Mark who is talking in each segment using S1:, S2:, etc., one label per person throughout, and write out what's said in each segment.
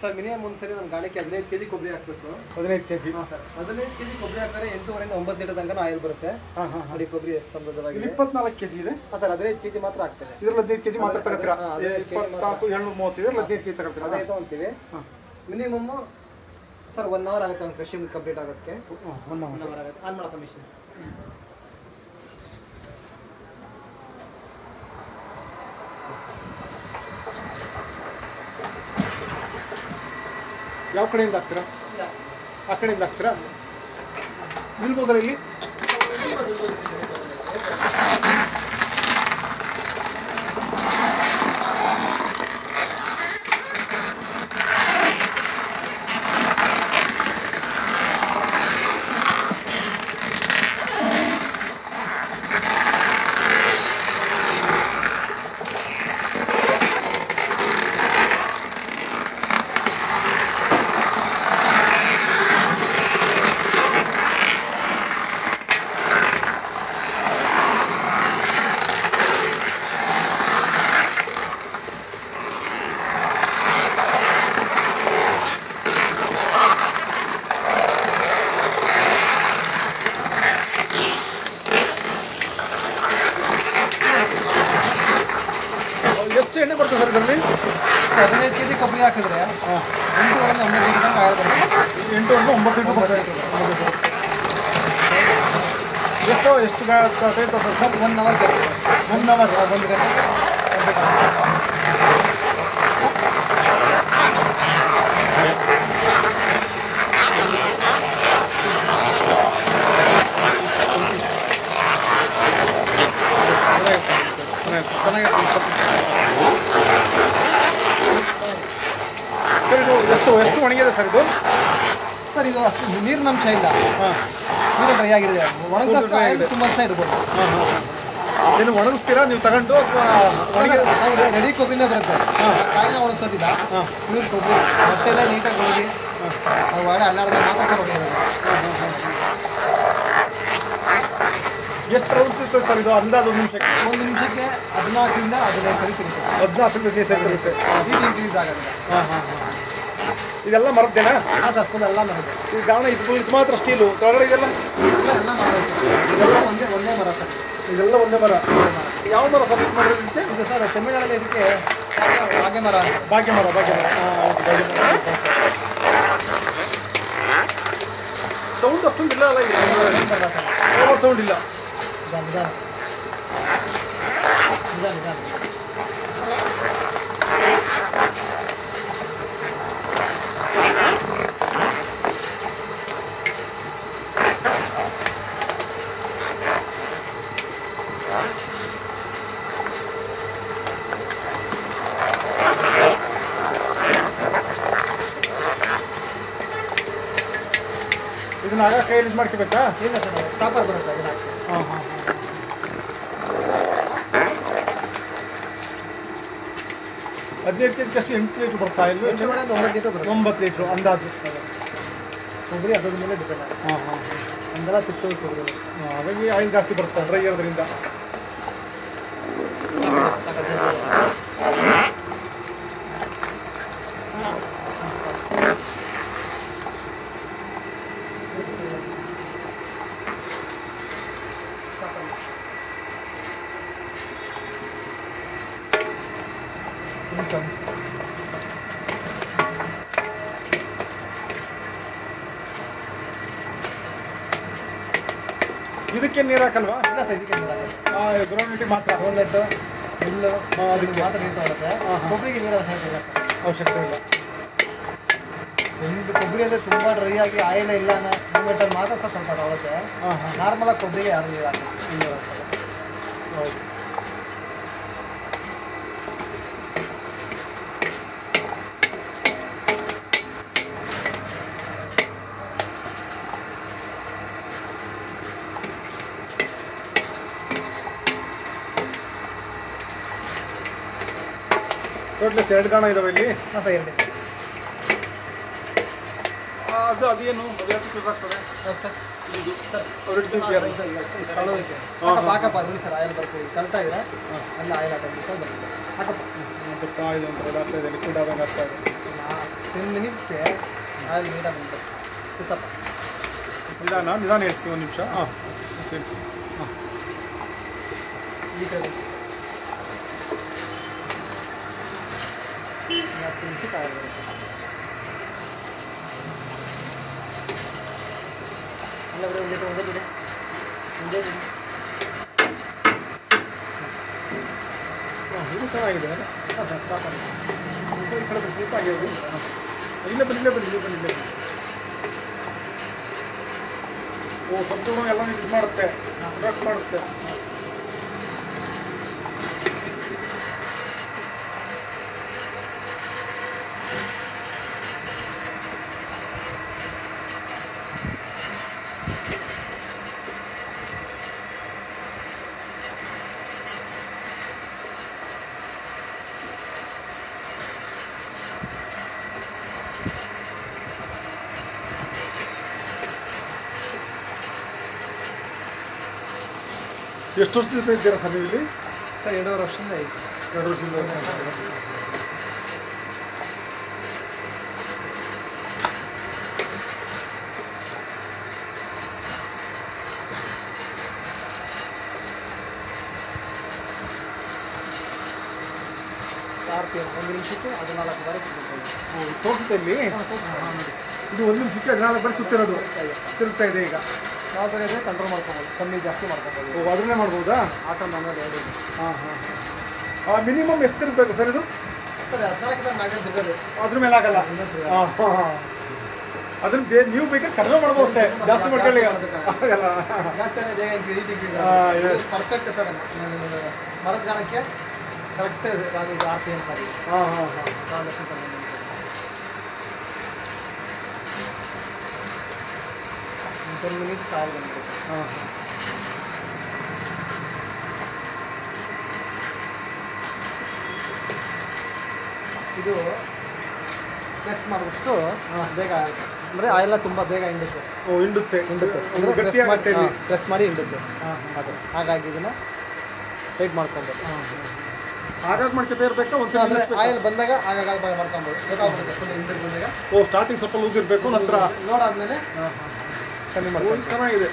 S1: Sir minimum ಒಂದ್ಸರಿ ನಮ್ಮ ಗಾಡಿಗೆ ಹದಿನೈದು ಕೆಜಿ ಕೊಬ್ಬರಿ ಹಾಕ್ಬೇಕು.
S2: ಹದಿನೈದು ಕೆಜಿ?
S1: ಹಾಂ ಸರ್. ಹದಿನೈದು ಕೆಜಿ ಕೊಬ್ಬರಿ ಹಾಕಿದ್ರೆ ಎಂಟೂವರೆಯಿಂದ ಒಂಬತ್ತು ಲೀಟರ್ ತನಕ ಆಯಿಲ್ ಬರುತ್ತೆ.
S2: ಹಾಂ
S1: ನೋಡಿ ಕೊಬ್ಬರಿ ಎಷ್ಟು ಸಮೃದ್ಧವಾಗಿದೆ
S2: ಇಪ್ಪತ್ನಾಲ್ಕು ಕೆ ಜಿ ಇದೆ.
S1: ಹಾಂ ಸರ್ ಹದಿನೈದು ಕೆಜಿ ಮಾತ್ರ ಹಾಕ್ತಾರೆ
S2: ಇದ್ರಲ್ಲಿ ಹದಿನೈದು ಕೆಜಿ ಮಾತ್ರ ತಗೋತೀರಾ? ಇಪ್ಪತ್ನಾಲ್ಕು ಏಳ್ನೂರ ಮೂವತ್ತು ಇದೆ ಹದಿನೈದು ಕೆಜಿ ತಗೋತೀರಾ?
S1: ಅದೇ ತೊಗೊಂತೀವಿ. ಮಿನಿಮಮ್ ಸರ್ ಒನ್ ಅವರ್ ಆಗುತ್ತೆ ಒಂದು ಕ್ರಷಿಂಗ್ ಕಂಪ್ಲೀಟ್ ಆಗೋಕ್ಕೆ.
S2: ಒನ್
S1: ಒನ್ ಅವರ್ ಆಗುತ್ತೆ. ಆನ್ ಮಾಡೋ ಮಿಷಿನ್
S2: ಯಾವ ಕಡೆಯಿಂದ ಹಾಕ್ತೀರಾ? ಆ ಕಡೆಯಿಂದ ಹಾಕ್ತೀರಾ? ನಿಲ್ಬೋದಲ್ಲ ಎಷ್ಟು ಎಣ್ಣೆ ಬರ್ತದೆ ಸರ್ ಇದರಲ್ಲಿ
S1: ಹದಿನೈದು ಕೆಜಿ ಕೊಬ್ಬರಿ ಹಾಕಿದ್ರೆ
S2: ಹಾಂ
S1: ಎಂಟೂವರೆಯಿಂದ ಒಂಬತ್ತು ಲೀಟರ್ ತನಕ ಆಯಿಲ್ ಬರುತ್ತೆ
S2: ಎಂಟು ಒಂದು ಒಂಬತ್ತು ಲೀಟರ್ ಬರ್ತದೆ ಎಷ್ಟು ಎಷ್ಟು ಟೈಮ್ ತಗೊಳ್ತಾರೆ ಸರ್
S1: ಸರ್ ಒನ್ ಅವರ್ ಬೇಕು
S2: ಒನ್ ಅವರ್
S1: ಒಂದು ಗಂಟೆ complete ಆಗುತ್ತೆ.
S2: ಸರ್ ಇದು ಎಷ್ಟು ಎಷ್ಟು ಒಣಗಿದೆ ಸರ್ ಇದು?
S1: ಸರ್ ಇದು ಅಷ್ಟು ನೀರಿನ ಅಂಶ ಇಲ್ಲ. ನೀರು ಡ್ರೈ ಆಗಿದೆ. ಒಣಗಿದಷ್ಟು
S2: ತುಂಬಾ
S1: ಆಯಿಲ್. ತುಂಬ ದಿವಸ ಇಡ್ಬೋದು
S2: ಏನು ಒಣಗಿಸ್ತೀರಾ? ನೀವು ತಗೊಂಡು
S1: ರೆಡಿ ಕೊಬ್ಬರಿನೇ ಬರುತ್ತೆ. ಕಾಯಿನ ಒಣಗಿಸೋದಿಲ್ಲ.
S2: ಹಾಂ.
S1: ಪ್ಯೂರ್ ಕೊಬ್ಬರಿ ಮೊಟ್ಟೆಲ್ಲ ನೀಟಾಗಿ ಒಣಗಿ ಅದು ಒಳ್ಳೆ ಅಲ್ಲಾಡದೆ ಮಾತ್ರ
S2: ಎಷ್ಟು ರೌಂಡ್ಸ್ ಇರ್ತದೆ ಸರ್ ಇದು? ಅಂದಾಜು ಒಂದು ನಿಮಿಷಕ್ಕೆ?
S1: ಒಂದು ನಿಮಿಷಕ್ಕೆ ಹದಿನಾಲ್ಕರಿಂದ ಹದಿನೈದು ಸರಿ ತಿರುಗುತ್ತೆ
S2: ಹದಿನಾಲ್ಕರಿಂದ ಹದಿನೈದು ಸರಿ
S1: ಆಗೋದಿಲ್ಲ
S2: ಹಾಂ ಹಾಂ ಹಾಂ. ಇದೆಲ್ಲ ಮರದ್ದೇನಾ?
S1: ಹಾಂ ಸರ್ ಫುಲ್ ಎಲ್ಲ ಮರ
S2: ಈ ಗಾಣ ಇದು ಇದು ಮಾತ್ರ ಸ್ಟೀಲು ಕೆಳಗಡೆ ಇದೆಲ್ಲ?
S1: ಎಲ್ಲ ಎಲ್ಲ ಮರ ಇದೆಲ್ಲ ಒಂದೇ ಒಂದೇ ಮರ ಸರ್.
S2: ಇದೆಲ್ಲ ಒಂದೇ ಮರ? ಯಾವ ಮರ ಸರ್ ಇದು ಮಾಡಿರೋದು ಇದಕ್ಕೆ?
S1: ಇದು ಸರ್ ತಮಿಳ್ನಾಡಲ್ಲಿ ಇದಕ್ಕೆ ಭಾಗ್ಯ ಮರ
S2: ಭಾಗ್ಯ ಮರ ಭಾಗ್ಯ ಮರ. ಸೌಂಡ್ ಅಷ್ಟೊಂದು ಇಲ್ಲ ಅಲ್ಲ ಓವರ್ ಸೌಂಡ್ ಇಲ್ಲ
S1: ನಿಧಾನ. ನಿಧಾನ ನಿಧಾನ.
S2: ಇದನ್ನ ಆಗ ಕೈಯಲ್ಲಿ ಇದು ಮಾಡ್ಕೋಬೇಕಾ?
S1: ಇಲ್ಲ ಸರ್ ಸ್ಟಾಪರ್ ಬರುತ್ತೆ ಅದನ್ನ ಹಾಕಿ
S2: ಹಾಂ ಹಾಂ ಹದಿನೈದು ಕೆ ಜಿಗೆ ಅಷ್ಟು ಎಂಟು ಲೀಟ್ರ್ ಬರ್ತಾ ಇಲ್ಲ
S1: ಒಂಬತ್ತು ಲೀಟರ್ ಬರುತ್ತೆ.
S2: ಒಂಬತ್ತು ಲೀಟ್ರ್ ಅಂದಾಜು.
S1: ಕೊಬ್ಬರಿ ಅದ್ರ ಮೇಲೆ ಡಿಪೆಂಡ್ ಆಗುತ್ತೆ.
S2: ಹಾಂ ಹಾಂ
S1: ಒಂದೆಲ್ಲ ತಿಟ್ಟು ಕೊಬ್ಬರಿ
S2: ಹಾಗಾಗಿ ಆಯಿಲ್ ಜಾಸ್ತಿ ಬರುತ್ತೆ ಡ್ರೈ ಇರೋದ್ರಿಂದ ಇದಕ್ಕೆ ನೀರು ಹಾಕಲ್ವಾ?
S1: ಇಲ್ಲ ಸರ್ ಇದಕ್ಕೆ
S2: ಗ್ರೌಂಡ್ ಮಾತ್ರ
S1: ಹೋಲ್ಲೆಟ್ ಹುಲ್ಲು
S2: ಹಾ, ಅದಕ್ಕೆ.
S1: ಮಾತ್ರ ನೀರು ತಗೊಳುತ್ತೆ. ಕೊಬ್ಬರಿಗೆ ನೀರು ಅವಶ್ಯಕತೆ ಇಲ್ಲ
S2: ಅವಶ್ಯಕತೆ ಇಲ್ಲ.
S1: ಒಂದು ಕೊಬ್ಬರಿ ಅಂದರೆ ತುಂಬಾ ಡ್ರೈ ಆಗಿ ಆಯಿಲ್ ಇಲ್ಲ ಮೂಮೆಂಟಲ್ಲಿ ಮಾತ್ರ ಸ್ವಲ್ಪ ತಗೊಳುತ್ತೆ.
S2: ನಾರ್ಮಲಾಗಿ ಹಾಂ
S1: ನಾರ್ಮಲ್ ಆಗಿ ಕೊಬ್ಬರಿಗೆ ಯಾರು ನೀರು ಹಾಕಲ್ಲ. ನೀರು
S2: ಟೋಟ್ಲ್ ಎರಡು ಗಾಣ ಇದಾವೆ ಇಲ್ಲಿ.
S1: ಹಾಂ ಸರ್
S2: ಅದು ಅದೇನು ಆಗ್ತದೆ?
S1: ಹಾಂ ಸರ್.
S2: ಇದು
S1: ಸರ್ ಹಾಕಪ್ಪ. ಹಾಕಪ್ಪ ಆಯಿಲ್ ಬರ್ತದೆ ಇದು ಕಳ್ತಾ ಇದೆ.
S2: ಹಾ.
S1: ಅಲ್ಲಿ ಆಯಿಲ್ ಹಾಕಬೇಕು ಹಾಕಪ್ಪ.
S2: ಮತ್ತೆ ಕಾಯಿಲೆ ಅಂತ ಆಗ್ತಾ ಇದೆ ಲಿಕ್ವಿಡ್ ಆದಂಗೆ ಆಗ್ತಾ ಇದೆ.
S1: ಟೆನ್ ಮಿನಿಟ್ಸ್ಗೆ ಆಯಿಲ್ ನೀಟಾಗಿ ಬಂತು.
S2: ನಿಧಾನ ನಿಧಾನ ಹೇಳ್ಸಿ ಒಂದು ನಿಮಿಷ. ಹಾಂ ಸೇರಿಸಿ ಹಾಂ.
S1: ಹತ್ತು ನಿಮಿಷಕ್ಕೆ ಆಯಿಲ್ ಬರುತ್ತೆ ಇಲ್ಲ ಬಿಡಿ ಒಂದು ಲೀಟರ್ ಒಂದೇ ಬಿಡಿ ಒಂದೇ ಬಿಡಿ
S2: ಹಾಂ ಇದು ಚೆನ್ನಾಗಿದೆ
S1: ಹಾಂ ಸರ್ ಸಾಕಾಗಿ
S2: ಇದು ಈ ಕಡೆ ಬನ್ನಿ, ಸ್ವಲ್ಪ ಹಾಗೆ ಹೋಗಿ. ಹಾಂ. ಇಲ್ಲೇ ಬನ್ನಿ ಇಲ್ಲೇ ಬನ್ನಿ ಇಲ್ಲೇ ಬನ್ನಿ ಇಲ್ಲೇ ಬನ್ನಿ ಓ ಸಂಪೂರ್ಣ ಎಲ್ಲ ಇದು ಮಾಡುತ್ತೆ ರಫ್ ಮಾಡುತ್ತೆ ಎಷ್ಟು ವರ್ಷದಿಂದ ಇದ್ದೀರಾ ಸರ್ ನೀವು ಇಲ್ಲಿ?
S1: ಸರ್ ಎರಡೂವರೆ ವರ್ಷದಿಂದ ಐತೆ
S2: ಎರಡು ವರ್ಷದಿಂದ
S1: ಆರು ಪಿ ಒಂದು ನಿಮಿಷಕ್ಕೆ
S2: ಹದಿನಾಲ್ಕು ತೋರಿಸುತ್ತೆ ಇಲ್ಲಿ? ಇದು ಒಂದು ನಿಮಿಷಕ್ಕೆ ಹದಿನಾಲ್ಕು ಬರೀ ಸುತ್ತಿರೋದು ತಿರುಗ್ತಾ ಇದೆ ಈಗ.
S1: ನಾವು ಬೇಕಾದ್ರೆ ಕಂಟ್ರೋಲ್ ಮಾಡ್ಕೊಬೋದು. ಕಮ್ಮಿ ಜಾಸ್ತಿ ಮಾಡ್ಕೊಬೋದು.
S2: ಅದನ್ನೇ ಮಾಡ್ಬೋದಾ?
S1: ಆಟೋ ಮಾನೋದು ಎರಡು.
S2: ಹಾಂ ಹಾಂ ಹಾಂ. ಮಿನಿಮಮ್ ಎಷ್ಟು ಇರಬೇಕು ಸರ್ ಇದು?
S1: ಸರ್ ಹದಿನಾಲ್ಕು ಮ್ಯಾಗನ್ ಸಿಗೋದು
S2: ಅದ್ರ ಮೇಲೆ ಆಗಲ್ಲ? ಹಾಂ ಹಾಂ ಅದನ್ನ ಬೇ- ನೀವು ಬೇಕಾದ್ರೆ ಕಡಿಮೆ ಮಾಡ್ಬೋದು ಅಷ್ಟೇ. ಜಾಸ್ತಿ ಮಾಡ್ಕೊಳ್ಳಿ ಆಗಲ್ಲ
S1: ಪರ್ಫೆಕ್ಟ್ ಸರ್. ಮರದ ಗಾಣಕ್ಕೆ ಕರೆಕ್ಟ್ ಆರ್ತಿ ಅಂತ ಸರ್
S2: ಹಾಂ ಹಾಂ ಹಾಂ.
S1: ಒಂದು ಟೆನ್ ಮಿನಿಟ್ಸ್ ಬಂದ್ಬಿಡುತ್ತೆ
S2: ಹಾಂ.
S1: ಇದು ಪ್ರೆಸ್ ಮಾಡಿಬಿಟ್ಟು ಬೇಗ ಅಂದರೆ ಆಯಿಲ್ ತುಂಬ ಬೇಗ ಹಿಂಡುತ್ತೆ.
S2: ಓ ಹಿಂಡುತ್ತೆ.
S1: ಹಿಂಡುತ್ತೆ.
S2: ಅಂದರೆ ಪ್ರೆಸ್ ಆಗುತ್ತೆ
S1: ಪ್ರೆಸ್ ಮಾಡಿ ಹಿಂಡುತ್ತೆ.
S2: ಹಾಂ
S1: ಅದು. ಹಾಗಾಗಿ ಇದನ್ನ ಟೈಟ್ ಮಾಡ್ಕೊಬೋದು.
S2: ಹಾಗಾಗಿ ಮಾಡ್ಕೊತಾ ಇರಬೇಕು? ಒಂದು
S1: ಅಂದ್ರೆ ಆಯಿಲ್ ಬಂದಾಗ ಆಗಾಗ ಆಗಾಗ ಮಾಡ್ಕೊಬೋದು. ಗೊತ್ತಾಗ್ಬಿಡುತ್ತೆ. ಫುಲ್ ಹಿಂದಕ್ಕೆ ಬಂದಾಗ
S2: ಓ ಸ್ಟಾರ್ಟಿಂಗ್ ಸ್ವಲ್ಪ ಲೂಸ್ ಇರಬೇಕು ನಂತರ
S1: ಲೋಡ್ ಆದಮೇಲೆ ಹಾಂ
S2: ಓ,
S1: ಮಾಡ್ಕೊಂಡು
S2: ಮಾಡ್ತೀವಿ ಚೆನ್ನಾಗಿದೆ.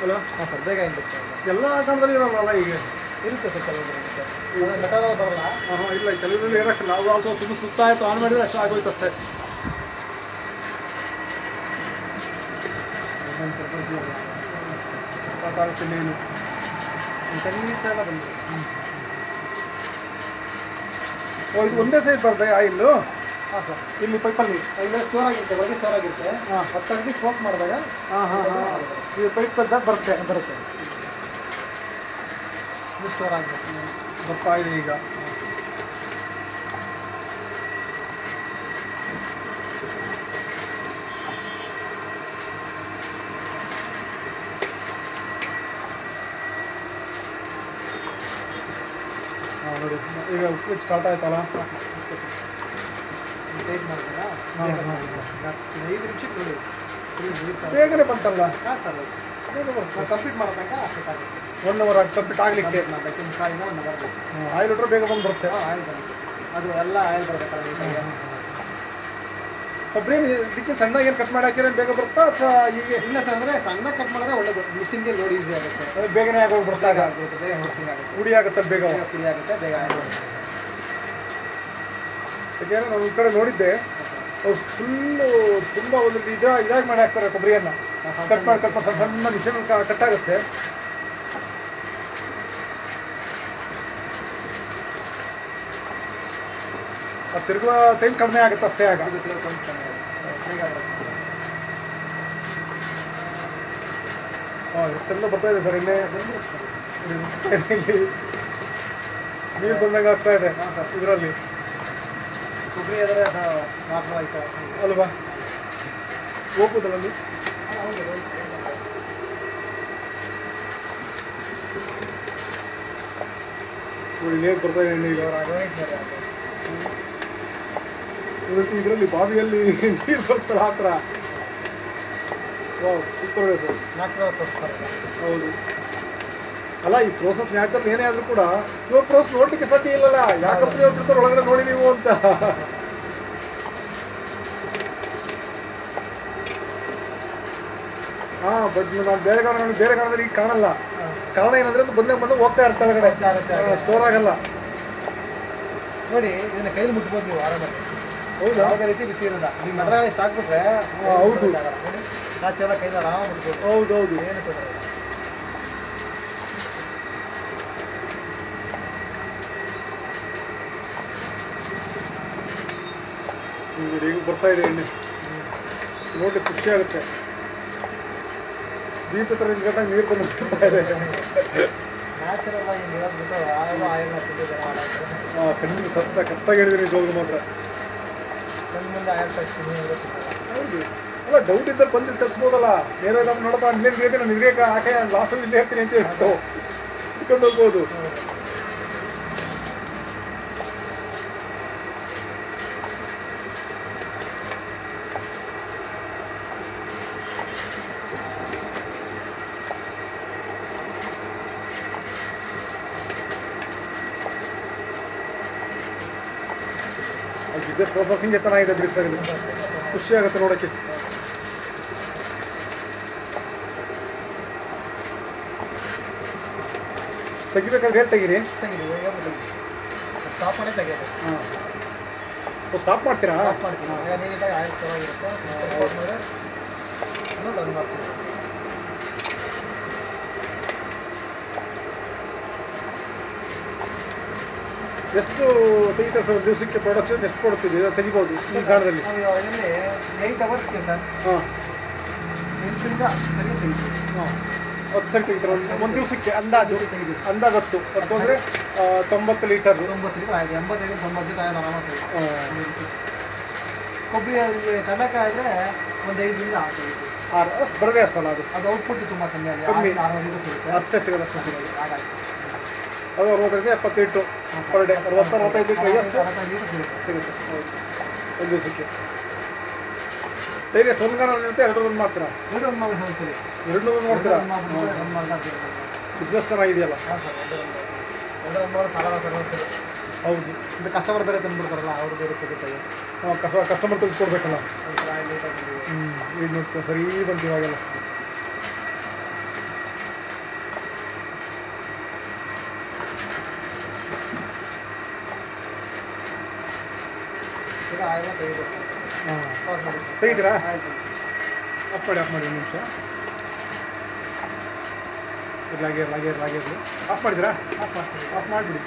S2: ಅಲ್ಲ?
S1: ಹಾಂ ಸರ್ ಬೇಗ ಹಿಂಡುತ್ತೆ
S2: ಎಲ್ಲ ಕಾರಣದಲ್ಲಿ ಇರೋಲ್ಲ ಈಗ
S1: ಇರುತ್ತೆ ಸರ್ ಕೆಲವೊಂದು ಅದೇ ಮೆಟಲ್ ಬರಲ್ಲ?
S2: ಹಾಂ ಇಲ್ಲ ಕೆಲವರಲ್ಲಿ ಇರಕ್ಕಿಲ್ಲ ನಾವು ಆಲ್ಸೋ ಸುಮ್ಮನೆ ಸುತ್ತ ಆಯ್ತು ಆನ್ ಮಾಡಿದ್ರೆ ಅಷ್ಟು ಆಗೋಯ್ತು ಅಷ್ಟೇ. ಸಾಕಾಗುತ್ತೆ ಇನ್ನೇನು
S1: ಟೆನ್ ಮಿನಿಟ್ಸ್ ಎಲ್ಲ ಬಂದಿದೆ
S2: ಓ ಇದು ಒಂದೇ ಸೈಡ್ ಬರ್ತದೆ ಆಯಿಲ್ಲು
S1: ಹಾಂ ಸರ್.
S2: ಇಲ್ಲಿ ಪೈಪಲ್ಲಿ
S1: ಇಲ್ಲ ಸ್ಟೋರ್ ಆಗಿರುತ್ತೆ ಒಳಗೆ ಸ್ಟೋರ್ ಆಗಿರುತ್ತೆ.
S2: ಹಾಂ.
S1: ಅದು ತೆಗ್ದು ಫೋಕ್ ಮಾಡಿದಾಗ
S2: ಹಾಂ ಹಾಂ ಹಾಂ. ಇದು ಪೈಪ್ ತೆಗ್ದಾಗ ಬರುತ್ತೆ.
S1: ಬರುತ್ತೆ. ಇದು ಸ್ಟೋರ್ ಆಗಿರುತ್ತೆ.
S2: ಬರ್ತಾ ಇದೆ ಈಗ. ಹಾಂ ನೋಡಿ. ಈಗ ಉಪ್ಪಿಟ್ಟು ಸ್ಟಾರ್ಟ್ ಆಯ್ತಲ್ಲ?
S1: ಟೈಟ್
S2: ಮಾಡ್ತೀರಾ?
S1: ಐದು ನಿಮಿಷಕ್ಕೆ ನೋಡಿ
S2: ಬೇಗನೆ ಬಂತಲ್ಲ?
S1: ಹಾಂ ಸರ್ ಬೇಗ ಬರುತ್ತೆ ಕಂಪ್ಲೀಟ್ ಮಾಡೋ ತನಕ
S2: ಒನ್ ಅವರ್ ಆಗಿ ಕಂಪ್ಲೀಟ್ ಆಗಲಿಕ್ಕೆ.
S1: ಮಾಡಬೇಕು. ಒಂದು ಅವರ್ ಬೇಕು
S2: ಆಯಿಲ್ ಇಟ್ರೆ ಬೇಗ ಬಂದು ಬರುತ್ತೆ.
S1: ಹಾಂ ಆಯಿಲ್ ಬರುತ್ತೆ ಅದು ಎಲ್ಲ ಆಯಿಲ್ ಬರಬೇಕಲ್ಲ ನೀಟಾಗಿ
S2: ಕೊಬ್ಬರಿ ಇದಕ್ಕೆ ಸಣ್ಣಗೆ ಏನು ಕಟ್ ಮಾಡಿ ಹಾಕಿದ್ರೆ ಬೇಗ ಬರುತ್ತಾ ಅಥವಾ ಹೀಗೆ?
S1: ಇಲ್ಲ ಸರ್ ಅಂದರೆ ಸಣ್ಣ ಕಟ್ ಮಾಡಿದ್ರೆ ಒಳ್ಳೇದು. ಮಿಷಿನ್ಗೆ ಲೋಡ್ ಈಸಿ ಆಗುತ್ತೆ.
S2: ಬೇಗನೆ ಆಗೋಗಿ
S1: ಬೇಗ
S2: ಬರ್ತಾಗ
S1: ಆಗುತ್ತೆ ಬೇಗ ಮಿಷಿಂಗ್ ಆಗುತ್ತೆ.
S2: ಹುಡಿ ಆಗುತ್ತಲ್ಲ ಬೇಗ?
S1: ಫ್ರೀ ಆಗುತ್ತೆ ಬೇಗ ಬರುತ್ತೆ
S2: ಯಾಕೆಂದ್ರೆ ನಾನು ಈ ಕಡೆ ನೋಡಿದ್ದೆ ಅವ್ರು ಫುಲ್ಲು ತುಂಬ ಒಂದು ಇದ ಇದಾಗಿ ಮಾಡಿ ಹಾಕ್ತಾರೆ ಕೊಬ್ಬರಿಯನ್ನು. ಕಟ್ ಮಾಡಿ ಕಟ್ ಮಾಡಿ ಸಣ್ಣ ಸಣ್ಣ ಮಿಷನ್ ಕಟ್ ಆಗುತ್ತೆ. ಅದು ತಿರುಗುವ ಟೈಮ್ ಕಡಿಮೆ ಆಗುತ್ತೆ ಅಷ್ಟೇ ಆಗ. ಎಲ್ಲ ಇಷ್ಟೆಲ್ಲ ಬರ್ತಾ ಇದೆ ಸರ್ ಇಲ್ಲೇ? ಇಲ್ಲಿ. ನೀರು ಬಂದಂಗೆ ಆಗ್ತಾ ಇದೆ ಇದರಲ್ಲಿ.
S1: ಕೊಬ್ಬರಿ ಆದರೆ ಆಯ್ತು
S2: ಅಲ್ವಾ? ಹೋಗ್ಬೋದಲ್ಲ ನೋಡಿ ಹೇಗೆ ಬರ್ತಾ ಇದೆ ನೀರು ಇವತ್ತು ಇದರಲ್ಲಿ ಬಾವಿಯಲ್ಲಿ ನೀರು ಬರ್ತಾರೆ ಆ ಥರ. ಸೂಪರ್ ಇದೆ ಸರ್.
S1: ನ್ಯಾಚುರಲ್ ಪ್ರೊಸೆಸರ್
S2: ಹೌದು. ಅಲ್ಲ ಈ ಪ್ರೋಸೆಸ್ ನ್ಯಾಚುರಲ್ ಏನೇ ಆದ್ರೂ ಕೂಡ ಇವಾಗ ಪ್ರೋಸೆಸ್ ನೋಡ್ಲಿಕ್ಕೆ ಸಾಧ್ಯ ಇಲ್ಲಲ್ಲ. ಯಾಕಪ್ಪ ಇವ್ರು ಬಿಡ್ತಾರೆ? ಒಳಗಡೆ ನೋಡಿ ನೀವು ಅಂತ. ಹಾ ಬಟ್ ನಾನು ಬೇರೆ ಕಾರಣ ಬೇರೆ ಕಾರಣದಲ್ಲಿ ಈಗ ಕಾಣಲ್ಲ. ಕಾರಣ ಏನಂದ್ರೆ ಅದು ಬಂದೇ ಬಂದು ಹೋಗ್ತಾ ಇರ್ತಾರೆ ಕಡೆ ಸ್ಟೋರ್ ಆಗಲ್ಲ.
S1: ನೋಡಿ ಇದನ್ನ ಕೈಲಿ ಮುಟ್ಬೋದು ನೀವು ಆರಾಮಾಗಿ.
S2: ಹೌದು?
S1: ಯಾವುದೇ ರೀತಿ ಬಿಸಿ ಇರಲ್ಲ. ನೀವು ಮಟನ್ ಇಷ್ಟ ಹಾಕ್ಬಿಟ್ರೆ
S2: ಹೌದು.
S1: ಕಾಚಿ ಎಲ್ಲ ಕೈಲಿ ಆರಾಮ ಮುಟ್ಬೋದು.
S2: ಹೌದೌದು.
S1: ಏನು ತೊಂದರೆ
S2: ಈಗ ಬರ್ತಾ ಇದೆ ಎಣ್ಣೆ. ನೋಡಿ ಖುಷಿ ಆಗುತ್ತೆ. ಬೀಚ್ ಹತ್ರ ನಿಂತ್ಕೊಂಡಾಗ ನೀರು ಬಂದು
S1: ನ್ಯಾಚುರಲ್ ಆಗಿ ನೀರಲ್ಲಿ ಬಿಟ್ಟು ಯಾವ.
S2: ಸತ್ತ ಹೇಳಿದ್ದೀನಿ ನಿಜವಾಗ್ಲೂ ಮಾತ್ರ.
S1: ಕಣ್ಣಿಂದ ಮುಂದೆ ಆಯಿಲ್ ತರಿಸ್ತೀನಿ
S2: ಹೌದು. ಅಲ್ಲ ಡೌಟ್ ಇದ್ದಲ್ಲಿ ಬಂದು ತರಿಸ್ಬೋದಲ್ಲ? ನೇರ ನಮ್ಮ ನೋಡ್ತಾ ಇಲ್ಲೇ ನಿಮಗೆ ನಾನು ನಿಲ್ಗೆ ಹಾಕಿ ಲಾಸ್ಟ್ ಇಲ್ಲೇ ಹೇಳ್ತೀನಿ ಅಂತ ಹೇಳ್ಬಿಟ್ಟು. ಇಟ್ಕೊಂಡು ಹೋಗ್ಬೋದು. ಅದಿದ್ದೆ ಪ್ರೊಸೆಸಿಂಗ್ ಚೆನ್ನಾಗಿದೆ ಬಿಡಿ ಸರ್ ಇದು. ಖುಷಿ ಆಗುತ್ತೆ ನೋಡಕ್ಕೆ. ತೆಗಿಬೇಕಾದ್ರೆ ಹೇಳಿ ತೆಗೀರಿ.
S1: ಸ್ಟಾಪ್ ಮಾಡೇ ತೆಗಿಯೋದು.
S2: ಹಾಂ. ಸ್ಟಾಪ್ ಮಾಡ್ತೀರಾ?
S1: ಮಾಡ್ತೀನಿ ಆಯಿಲ್ ಚೆನ್ನಾಗಿರುತ್ತೆ. ಬಂದ್ ಮಾಡ್ತೀನಿ
S2: ಎಷ್ಟು ತೆಗಿತಾರೆ ಸರ್ ದಿವಸಕ್ಕೆ ಪ್ರೊಡಕ್ಷನ್ ಎಷ್ಟು ಕೊಡ್ತೀವಿ ತೆಗಿಬೋದು ಈ
S1: ಕಾಲದಲ್ಲಿ ಏಯ್ಟ್ ಅವರ್ಸ್ಗೆ ಸರ್.
S2: ಹಾಂ.
S1: ಎಂಟರಿಂದ ಸರಿ ತೆಗಿತೀವಿ.
S2: ಹಾಂ. ಹತ್ತು ಸರಿ ತೆಗಿತಾರೆ? ಒಂದು ಒಂದು ದಿವಸಕ್ಕೆ ಅಂದಾಜು?
S1: ತೆಗಿತೀವಿ.
S2: ಅಂದಾಜು ಹತ್ತು ಹತ್ತು ಅಂದರೆ ತೊಂಬತ್ತು ಲೀಟರ್.
S1: ತೊಂಬತ್ತು ಲೀಟರ್ ಆಗಿದೆ. ಎಂಬತ್ತೈದು ತೊಂಬತ್ತು ಲೀಟರ್ ಆಗಿದೆ ಆರಾಮಾಗಿ ತೆಗಿತೀವಿ. ಕೊಬ್ಬರಿ ಆದರೆ ಒಂದು ಐದರಿಂದ ಆರು ತೆಗಿತೀವಿ.
S2: ಆರು. ಬರದೇ ಅಷ್ಟಲ್ಲ ಅದು.
S1: ಅದು ಔಟ್ಪುಟ್ ತುಂಬ ಕಮ್ಮಿ ಆಗಿದೆ.
S2: ಕಮ್ಮಿ. ಅಷ್ಟೇ ಸಿಗೋದು ಅಷ್ಟೇ ಸಿಗೋದು
S1: ಹಾಗಾಗಿ.
S2: ಅದು ಅರವತ್ತರಿಂದ ಎಪ್ಪತ್ತು ಲೀಟ್ರು ಪರ್ ಡೇ ಅರವತ್ತು ಅರವತ್ತೈದು ಲೀಟ್ರ್ ಎಷ್ಟು?
S1: ಸಿಗುತ್ತೆ.
S2: ಒಂದು ದಿವಸಕ್ಕೆ. ಡೈಲಿ ಎಷ್ಟು ಒಂದು ಗಣ ಇರುತ್ತೆ ಎರಡು ಒಂದು ಮಾಡ್ತೀರಾ
S1: ಎರಡು ಒಂದು
S2: ಮಾಡ್ತೀರಾ. ಬಿಸ್ನೆಸ್ ಚೆನ್ನಾಗಿದೆಯಲ್ಲ ಹೌದು.
S1: ಅಂದರೆ ಕಸ್ಟಮರ್ ಬೇರೆ ತಂದುಬಿಡ್ತಾರಲ್ಲ ಅವ್ರು ಬೇರೆ ಸಿಗುತ್ತೆ
S2: ಕಸ್ಟಮರ್ ತೆಗೆದು ಕೊಡ್ಬೇಕಲ್ಲ? ಹ್ಞೂ ಈಗ ನೋಡ್ತೀವಿ ಸರಿ ಬಂತು ಇವಾಗೆಲ್ಲ
S1: ಈಗ ಆಯಿಲ್ ತೆಗಿಬೇಕು
S2: ಹಾಂ
S1: ಪಾಸ್ ಮಾಡಿ
S2: ತೆಗಿತೀರಾ? ಆಫ್ ಮಾಡಿ ಆಫ್ ಮಾಡಿ ಒಂದು ನಿಮಿಷ. ಇರ್ಲಾಗೆ ಇರ್ಲಾಗೆ ಇರ್ಲಾಗೆ ಇರಲಿ ಆಫ್ ಮಾಡಿದ್ರಾ
S1: ಆಫ್ ಮಾಡ್ತೀವಿ.
S2: ಆಫ್ ಮಾಡಿಬಿಡಿ.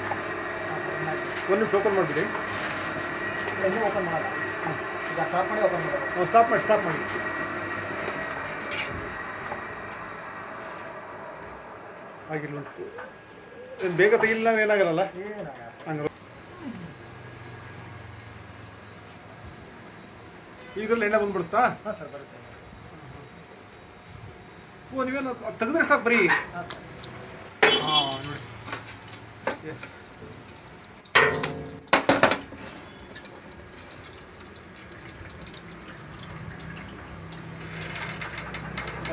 S2: ಒಂದು ನಿಮಿಷ ಓಪನ್ ಮಾಡಿಬಿಡಿ.
S1: ಇನ್ನೂ ಓಪನ್ ಮಾಡಲ್ಲ. ಈಗ ಸ್ಟಾಪ್ ಮಾಡಿ ಓಪನ್ ಮಾಡೋದು.
S2: ಸ್ಟಾಪ್ ಮಾಡಿ ಸ್ಟಾಪ್ ಮಾಡಿ. ಆಗಿಲ್ಲ ಉಂಟು. ಬೇಗ ತೆಗಿಲಿಲ್ಲ ಅಂದ್ರೆ ಏನಾಗಲ್ಲ
S1: ಏನಾಗಲ್ಲ
S2: ಹಂಗ ಇದ್ರಲ್ಲಿ ಎಣ್ಣೆ ಬಂದ್ಬಿಡುತ್ತಾ?
S1: ಹಾಂ ಸರ್ ಬರುತ್ತೆ.
S2: ಓ ನೀವೇನು ತೆಗೆದ್ರೆ ಸಾಕು ಬರೀ.
S1: ಹಾಂ ಸರ್.
S2: ಹಾಂ ನೋಡಿ. ಎಸ್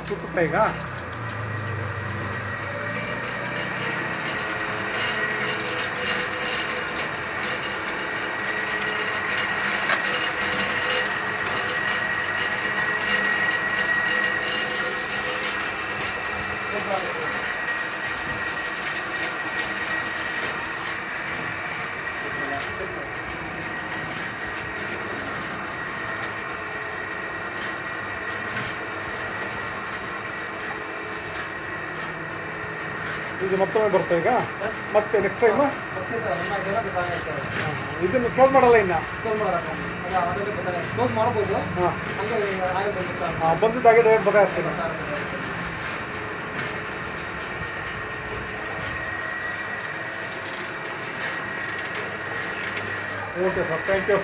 S2: ಸುತ್ತ ಈಗ? ಇದು ಮತ್ತೊಮ್ಮೆ ಬರ್ತಾ ಈಗ? ಮತ್ತೆ ನೆಕ್ಸ್ಟ್ ಟೈಮ್ ಇದನ್ನು ಕ್ಲೋಸ್ ಮಾಡಲ್ಲ ಇನ್ನ?
S1: ಕ್ಲೋಸ್
S2: ಹಾಂ, ಬಂದಿದ್ದಾಗೆ ಡೈರೆಕ್ಟ್ ಬೇಕಾಗ್ತದೆ ಓಕೆ ಸರ್ ಥ್ಯಾಂಕ್ ಯು